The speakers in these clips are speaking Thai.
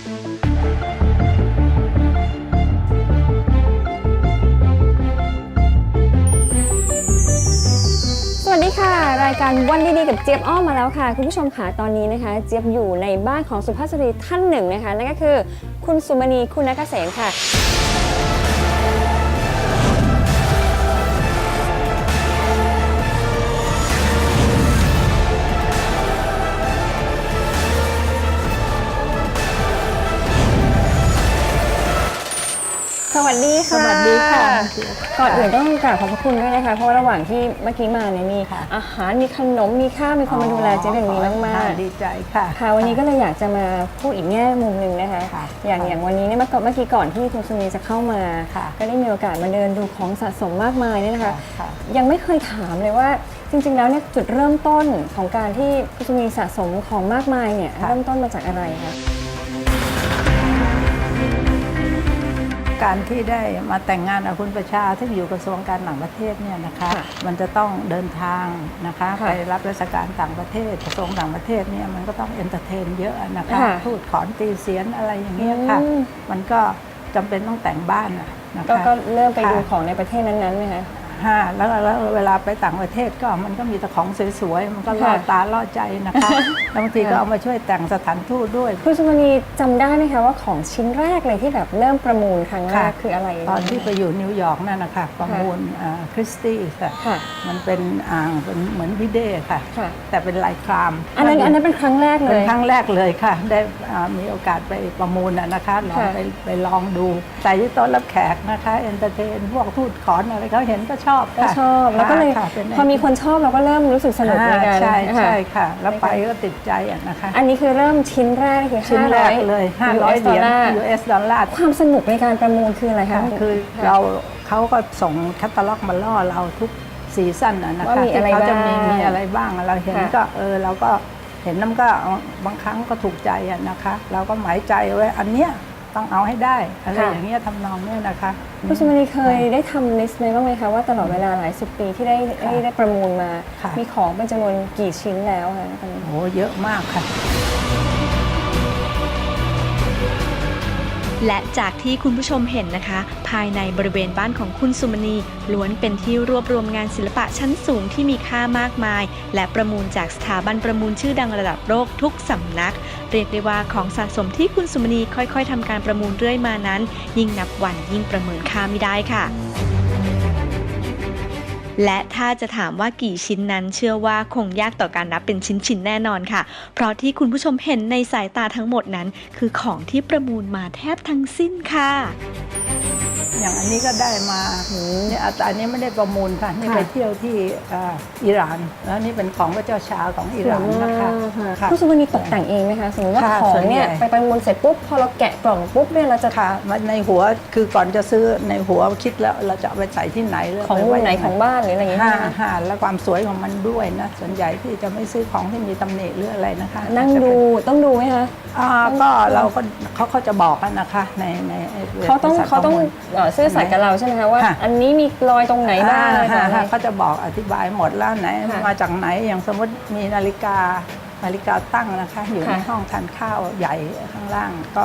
สวัสดีค่ะ รายการวันดีๆกับเจี๊ยบอ้อมมาแล้วค่ะ คุณผู้ชมค่ะตอนนี้นะคะ เจี๊ยบอยู่ในบ้านของสุภาพสตรีท่านหนึ่งนะคะ นั่นก็คือ คุณสุมณีคุณนักเกษมค่ะ ค่ะก่อนอื่นต้องกราบขอบพระคุณด้วยนะคะเพราะว่าระหว่างที่เมื่อกี้มาเนี่ยมีค่ะอาหารมีขนมมีข้าวมีคนมาดูแลเจ๊อย่างนี้มากค่ะๆดีใจค่ะค่ะ วันนี้ก็เลยอยากจะมาพูดอีกแง่มุมหนึ่งนะคะค่ะอย่างค่ะอย่างวันนี้เนี่ยเมื่อก่อนเมื่อกี้ก่อนที่คุณสุนีจะเข้ามาค่ะก็ได้มีโอกาสมาเดินดูของสะสมมากมายเนี่ยนะคะค่ะยังไม่เคยถามเลยว่าจริงๆ แล้วเนี่ยจุดเริ่มต้นของการที่คุณสุนีสะสมของมากมายเนี่ยค่ะเริ่มต้นมาจากอะไรคะ การที่ได้มาแต่งงานกับคุณประชาที่อยู่กระทรวงการต่างประเทศเนี่ยนะคะค่ะมันจะต้องเดินทางนะคะค่ะไปรับราชการต่างประเทศกระทรวงต่างประเทศเนี่ยมันก็ต้องเอนเตอร์เทนเยอะนะคะค่ะพูดขอนตีเสียนอะไรอย่างเงี้ยค่ะ อืม มันก็จำเป็นต้องแต่งบ้านอะนะคะก็ก็เริ่มไปดูค่ะ ของในประเทศนั้นๆไหมคะ ฮะแล้วแล้วเวลาไปต่างประเทศก็มันก็มีแต่ของสวยๆ มันก็ล่อค่ะ ตาล่อใจนะคะ แล้วบางทีก็ค่ะเอามาช่วยแต่งสถานทูตด้วย คุณสุนีจำได้ไหมคะว่าของชิ้นแรกเลยที่แบบเริ่มประมูลครั้งแรกค่ะ คืออะไร ตอนที่ไปอยู่นิวยอร์กนั่นนะคะประมูลคริสตี้ค่ะค่ะ มันเป็นอ่างเป็นเหมือนวิเดค่ะ ค่ะ แต่เป็นลายคราม อันนั้นอันนั้นเป็นครั้งแรกเลเป็นย ครั้งแรกเลยค่ะ ได้อ่ามีโอกาสไปประมูลน่ะนะคะลองค่ะ ไปไปลองดูใส่ที่โต๊ะรับแขกนะคะเอนเตอร์เทนพวกทูตขอนอะไรเขาเห็นก็ชอบก็ค่ะชอบ แล้วก็เลยค่ะป็นพอมีคนชอบเราก็เริ่มรู้สึกสนุกในการใช่ค่ะใช่ค่ะ แล้วไปก็ติดใจอะนะคะ อันนี้คือเริ่มชิ้นแรกคือชิ้นแรกเลย500เหรียญดอลลาร์ US ดอลลาร์ความสนุกในการประมูลคืออะไรคะคือเราเขาก็ส่งแคตตาล็อกมาล่อเราทุกซีซั่นนะนะว่าคะมีอะไรที่เขาจะมีบ้างมีอะไรบ้างเราเห็นค่ะก็เออเราก็เห็นน้ำก็บางครั้งก็ถูกใจอะนะคะ เราก็หมายใจไว้อันเนี้ย ต้องเอาให้ได้อะไรอย่างเงี้ยทำนองเนี้ยนะคะ คุณสุมณีเคยได้ทำลิสต์ไหมบ้างไหมคะว่าตลอดเวลาหลายสิบปีที่ได้ได้ได้ประมูลมา ค่ะ มีของเป็นจำนวนกี่ชิ้นแล้วคะตอนนี้ โอ้เยอะมากค่ะ และจากที่คุณผู้ชมเห็นนะคะ ภายในบริเวณบ้านของคุณสุมณีล้วนเป็นที่รวบรวมงานศิลปะชั้นสูงที่มีค่ามากมาย และประมูลจากสถาบันประมูลชื่อดังระดับโลกทุกสำนัก เรียกได้ว่าของสะสมที่คุณสุมณีค่อยๆทำการประมูลเรื่อยมานั้น ยิ่งนับวันยิ่งประเมินค่าไม่ได้ค่ะ และถ้าจะถามว่ากี่ชิ้นนั้น เชื่อว่าคงยากต่อการนับเป็นชิ้นๆแน่นอนค่ะ เพราะที่คุณผู้ชมเห็นในสายตาทั้งหมดนั้น คือของที่ประมูลมาแทบทั้งสิ้นค่ะ อย่างอันนี้ก็ได้มาเนี่ยแต่อันนี้ไม่ได้ประมูลค่ะนี่ค่ะไปเที่ยวที่เอ่ออิหร่าน แล้วนี่เป็นของพระเจ้าชาของอิหร่านนะคะค่ะคุณสุมณีตกแต่งเองไหมคะสมมติว่าค่ะของส่วนเนี่ยใหญ่ไปประมูลเสร็จปุ๊บพอเราแกะกล่องปุ๊บเนี่ยเราจะค่ะมันในหัวคือก่อนจะซื้อในหัวคิดแล้วเราจะเอาไปใส่ที่ไหนแล้วของปมุว้มไหนของบ้านหรืออะไรอย่างเงี้ยห้าใช่ไหมคะห้าและความสวยของมันด้วยนะส่วนใหญ่ที่จะไม่ซื้อของที่มีตำหนิหรืออะไรนะคะ นั่งดูต้องดูไหมคะอ่าก็เราก็เขาเขาจะบอกกันนะคะในในในเขาต้องบริษัทเขาต้องประมูลเอ่อซื่อสัตย์กับเราใช่ไหมคะว่า ค่ะ อันนี้มีรอยตรงไหนบ้างอะไรอ่าต่างฮะเขาจะบอกอธิบายหมดแล้วไหนค่ะมาจากไหนอย่างสมมติมีนาฬิกานาฬิกาตั้งนะคะ อยู่ในค่ะ ห้องทานข้าวใหญ่ข้างล่างก็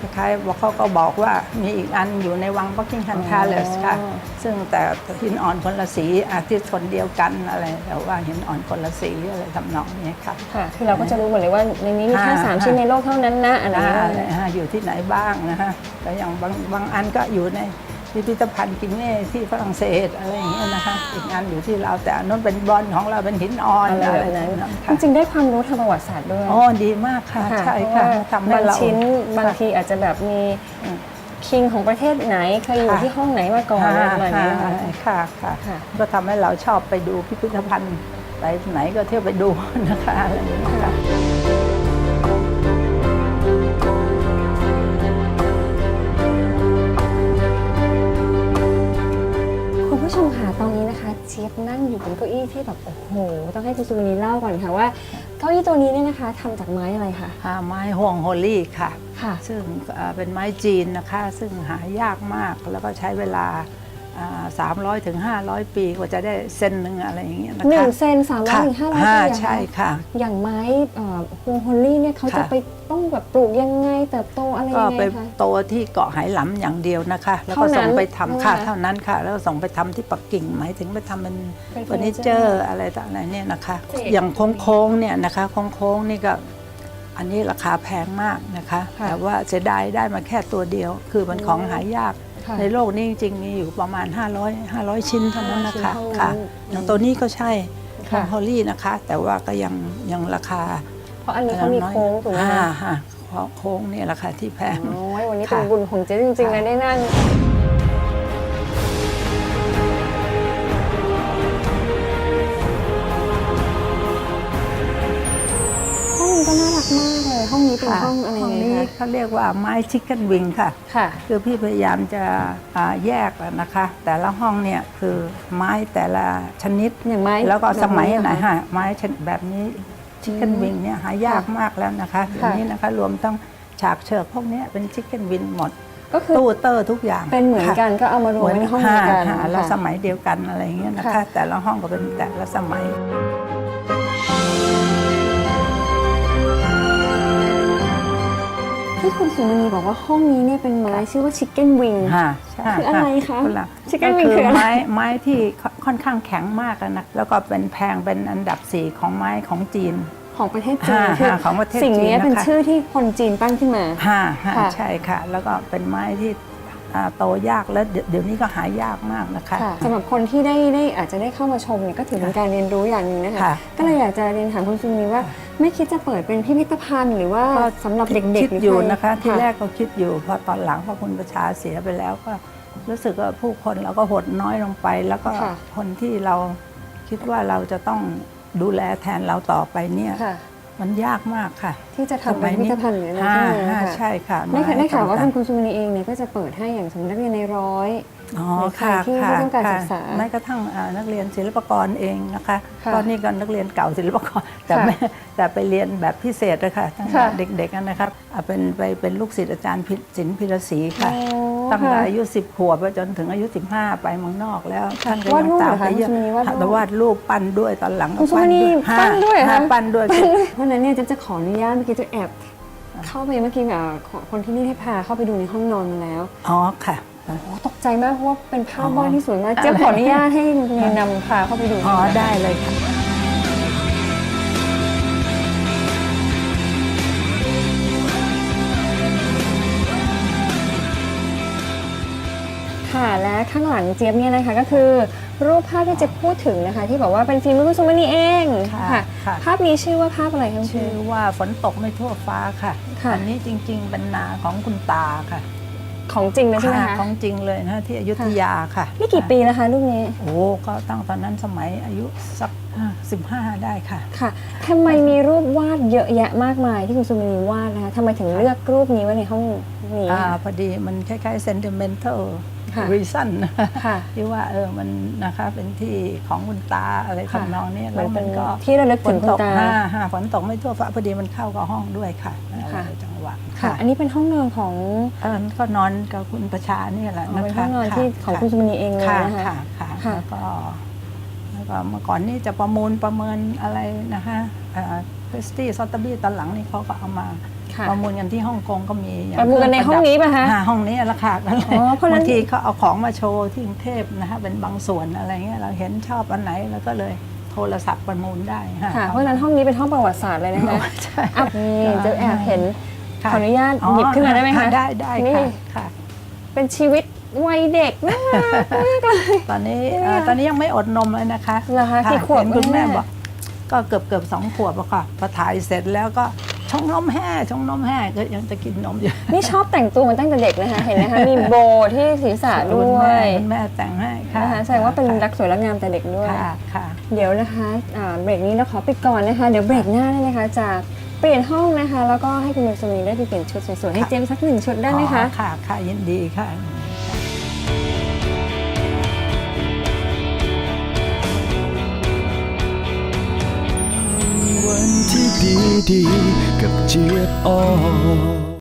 คล้ายๆว่าเขาก็บอกว่ามีอีกอันอยู่ในวังบักกิงแฮมพาเลสค่ะ ซึ่งแต่หินอ่อนคนละสีอาทิตย์คนเดียวกันอะไร แต่ว่าหินอ่อนคนละสีอะไรทำนองนี้ค่ะค่ะคือเราก็จะรู้หมดเลยว่าในนี้มีแค่อ่าสามชิ้นในโลกเท่านั้นนะอะไรอย่างอ่าเงี้ยอ่าอยู่ที่ไหนบ้างนะฮะแต่อย่างบางบางอันก็อยู่ใน พิพิธภัณฑ์กินเน่ที่ฝรั่งเศสอะไรอย่างเงี้ยนะคะอีกอันอยู่ที่เราแต่อันนั้นเป็นบรอนซ์ของเราเป็นหินอ่อนอะไรอะไรแบบนั้นแบบนั้นจค่ะริงๆได้ความรู้ทางประวัติศาสตร์ด้วยอ๋อดีมากค่ะค่ะใช่เพราะค่ะว่าทำให้บางเราชิ้นบางค่ะทีอาจจะแบบมีอืมคิงของประเทศไหนเคยอยู่ค่ะที่ห้องไหนมาก่อนอะไรประมาณนี้นะคะค่ะค่ะค่ะก็ทำให้เราชอบไปดูพิพิธภัณฑ์ไปไหนก็เที่ยวไปดูนะคะอะไรอย่างเงี้ยค่ะ เจี๊ยบนั่งอยู่บนเก้าอี้ที่แบบโอ้โห ต้องให้คุณสุวรรณีเล่าก่อนค่ะว่าเก้าอี้ตัวนี้เนี่ยนะคะทำจากไม้อะไรคะอ่าไม้ห่วงโฮลี่ค่ะ ค่ะ ซึ่งเอ่อเป็นไม้จีนนะคะ ซึ่งหายากมากแล้วก็ใช้เวลา สามร้อยถึงห้าร้อยปีกว่าจะได้เซนหนึ่งอะไรอย่างเงี้ยนะคะหนึ่งเซนสามร้อยค่ะถึงห้าร้อยอ่าปีอะใช่ค่ะ อย่างไม้ฮวงฮอลลี่เนี่ยเขาจะค่ะไปต้องแบบปลูกยังไงเติบโตอะไรก็ยังไงไปคะโตที่เกาะไหหลำอย่างเดียวนะคะ แล้วก็เท่านั้นส่งไปทำค่ะใช่ไหมคะเท่านั้นค่ะ แล้วก็ส่งไปทำที่ปักกิ่งหมายถึงไปทำเป็นเป็นเฟอร์นิเจอร์อะไรต่างๆเนี่ยนะคะเจ๋งอย่างโค้งๆเนี่ยนะคะโค้งๆนี่ก็อันนี้ราคาแพงมากนะคะค่ะแต่ว่าเสียดายได้มาแค่ตัวเดียว คือมันของหายากค่ะ ในโลกนี้จริงๆมีอยู่ประมาณ 500 500 ชิ้นเท่านั้นนะคะชิ้นเท่านั้นค่ะ อย่างตัวนี้ก็ใช่ค่ะฮอลลี่นะคะ แต่ว่าก็ยังยังราคา เพราะอันนี้เขามีโค้งถูกไหมอ่าคะฮะเพราะโค้งเนี่ยราคาที่แพงโอ้ยวันนี้ค่ะเป็นบุญของเจ๊จริงๆเลยได้นั่งห้องนี้ก็น่ารักมากเลยห้อง นี้เป็นค่ะห้องอะไรห้องไงนี้คะเขาเรียกว่าไม้ชิคเก้นวิงค่ะ ค่ะ คือพี่พยายามจะอ่าแยกอะนะคะ แต่ละห้องเนี่ยคือไม้แต่ละชนิดอย่างไม้แล้วก็สมัยแบบไหนเหรอคะฮะไม้ชนิดแบบนี้ชิคเก้นวิงเนี่ยหายากมากแล้วนะคะเดี๋ยวนี้นะคะรวมต้องฉากเชิกพวกเนี้ยเป็นชิคเก้นวิงหมดก็คือตู้เตอร์ทุกอย่างเป็นเหมือนค่ะกันก็เอามารวมไว้ในห้องเดียวกันฮะฮะแล้วสค่ะมัยเดียวกันอะไรอย่างเงี้ยนะค่ะคะแต่ละห้องก็เป็นแต่ละสมัย ที่คุณสุมณีบอกว่าห้องนี้เนี่ยเป็นไม้ชื่อว่าชิคเก้นวิงฮะใช่คืออะไรคะนละ Chicken ก็ wing คืออะไรไม้ไม้ที่ค่อนข้างแข็งมากอะนะแล้วก็เป็นแพงเป็นอันดับสี่ของไม้ของจีนของประเทศจีนฮะคือฮะของประเทศสิ่งนี้จีนนะคะเป็นชื่อที่คนจีนตั้งขึ้นมาฮ่าฮ่าค่ะใช่ค่ะ แล้วก็เป็นไม้ที่อ่าโตยากแล้วเดี๋ยวเดี๋ยวนี้ก็หายากมากนะคะค่ะสำหรับคนที่ได้ได้อาจจะได้เข้ามาชมเนี่ยก็ถือเป็นการเรียนรู้อย่างหนึ่งนะคะค่ะก็เลยอยากจะเรียนถามคุณสุนีว่า ไม่คิดจะเปิดเป็นพิพิธภัณฑ์หรือว่าสำหรับเด็กๆคิดหรืออยู่ใรนะคะที่แรกก็คิดอยู่พอตอนหลังพอคุณประชาเสียไปแล้วก็รู้สึกว่าผู้คนเราก็หดน้อยลงไป แล้วก็ค่ะคนที่เราคิดว่าเราจะต้องดูแลแทนเราต่อไปเนี่ย ค่ะ มันยากมากค่ะ ที่จะทำเป็นพิพิธภัณฑ์หรืออะไรฮ่าที่ไหนฮ่าค่ะใช่ค่ะได้ค่ะได้ข่าวว่าต่คุณงๆคุณสุนีเองเนี่ยก็จะเปิดให้อย่างสมมตินักเรียนในร้อยอ๋อหรือใครค่ะที่ค่ะต้องการค่ะศึกษาแม้กระทั่งอ่านักเรียนศิลปากรเองนะคะค่ะก็นี่ก็นักเรียนเก่าศิลปากรแต่ค่ะไม่แต่ไปเรียนแบบพิเศษนะคะตั้งแต่ค่ะเด็กๆนะครับอ่าเป็นไปเป็นลูกศิษย์อาจารย์พิศิลป์พิรศรีค่ะโอ้ ตั้งแต่ค่ะอายุ10ขวบไปจนถึงอายุ 15 ไปเมืองนอกแล้ว ท่านก็วาดยังรูปตามเหรอไปคะเยอะคุณสุนีวาดรูปแต่วาดรูปปั้นด้วยตอนหลังคุณสุปั้นนีด้วยปั้นด้วยเหรอฮะคะปั้นด้วยเพราะฉะนั้นเนี่ยจะจะขออนุญาตเมื่อกี้จะแอบเข้าไปเมื่อกี้แบบคนที่นี่ให้พาเข้าไปดูในห้องนอนมาแล้วอ๋อค่ะโอ้ตกใจมากเพราะว่าเป็นภาพอ๋อวาดที่สวยมากเจ๊ยบขออนุญาตให้คุณเมย์นำพาเข้าไปดูอ๋อได้เลยค่ะ ค่ะและข้างหลังเจี๊ยบเนี่ยนะคะก็คือ รูปภาพที่เจ๊ยบพูดถึงนะคะ ที่บอกว่าเป็นฟิล์มคุณสุมณีเองค่ะค่ะค่ะ ภาพนี้ชื่อว่าภาพอะไรคะคุณชื่อว่าฝนตกไม่ทั่วฟ้าค่ะค่ะ อันนี้จริงๆเป็นนาของคุณตาค่ะของจริงนะใช่ไหมค่ะคะ ของจริงเลยนะที่อยุธยาค่ะนี่กี่ปีแล้วคะรูปนี้โอ้ก็ตั้งตอนนั้นสมัยอายุสักสิบห้าได้ค่ะ ค่ะทำไมมีรูปวาดเยอะแยะมากมายที่คุณสุมณีวาดนะคะทำไมถึงเลือกรูปนี้ไว้ในห้องนี้อ่าคะพอดีมันคล้ายๆ sentimental ค่ะ reason ค่ะที่ว่าเออมันนะคะเป็นที่ของคุณตาอะไรค่ะทำนองเนี้ยเหมืแล้อวนเป็มันนก็ที่ระลึกฝถึนงคุตณกตาห้าห้าฝนตกไม่ทั่วฟ้าพอดีมันเข้ากับห้องด้วยค่ะค่ะเออจังหวะค่ะ อันนี้เป็นห้องนอนของเออก็นอนกับคุณประชาเนี่ยแหละอ๋อนะเป็นคะห้องนอนที่ของะคุณสุมณีเองเลยค่ะนะคะค่ะค่ะค่ะแล้วก็แล้วก็เมื่อก่อนนี่จะประมูลประเมินอะไรนะคะคริสตี้ซอตเตอร์บี้ตอนหลังนี่เขาก็เอามา ค่ะ ประมูลกันที่ฮ่องกงก็มีอย่างประมูลกันในห้องนี้ป่ะคะ อ่าห้องนี้ราคากันเลยอ๋อเพราะฉะนั้น บางทีเขาเอาของมาโชว์ที่กรุงเทพนะคะเป็นบางส่วนอะไรเงี้ยเราเห็นชอบอันไหนเราก็เลยโทรศัพท์ประมูลได้ค่ะ เพราะฉะนั้นห้องนี้เป็นห้องประวัติศาสตร์เลยนะคะใช่ อะนี่จะแอบเห็นค่ะขออนุญาตหยิบขึ้นมาได้ไหมคะ ได้ได้นี่ ค่ะค่ะ เป็นชีวิตวัยเด็กน่ารักมากเลย ตอนนี้เนี่ยเอ่อตอนนี้ยังไม่อดนมเลยนะคะเหรอคะกี่ขวบเห็นคุณแม่แม่บอกก็เกือบเกือบสองขวบอะค่ะพอถ่ายเสร็จแล้วก็ ชงนมแห่ชงนมแห่ก็ยังจะกินนมอยู่นี่ชอบแต่งตัวมาตั้งแต่เด็กนะคะเห็นนะคะมีโบว์ที่ศีรษะด้คุณวแม่ยคุณแม่แต่งให้ค่ะนะคะแสดงว่าเป็นรักสวยรักงามแต่เด็กด้วยค่ะค่ะ เดี๋ยวนะคะอ่าเบรกนี้เราขอปิดก่อนนะคะ เดี๋ยวเบรกหน้าเนี่ยนะคะจะเปลี่ยนห้องนะคะ แล้วก็ให้คุณลุงสมิงได้ไปเปลี่ยนชุดสวยๆให้เจมส์สักหนึ่งชุดได้ไหมคะอ๋อค่ะค่ะยินดีค่ะ วันที่ดีดี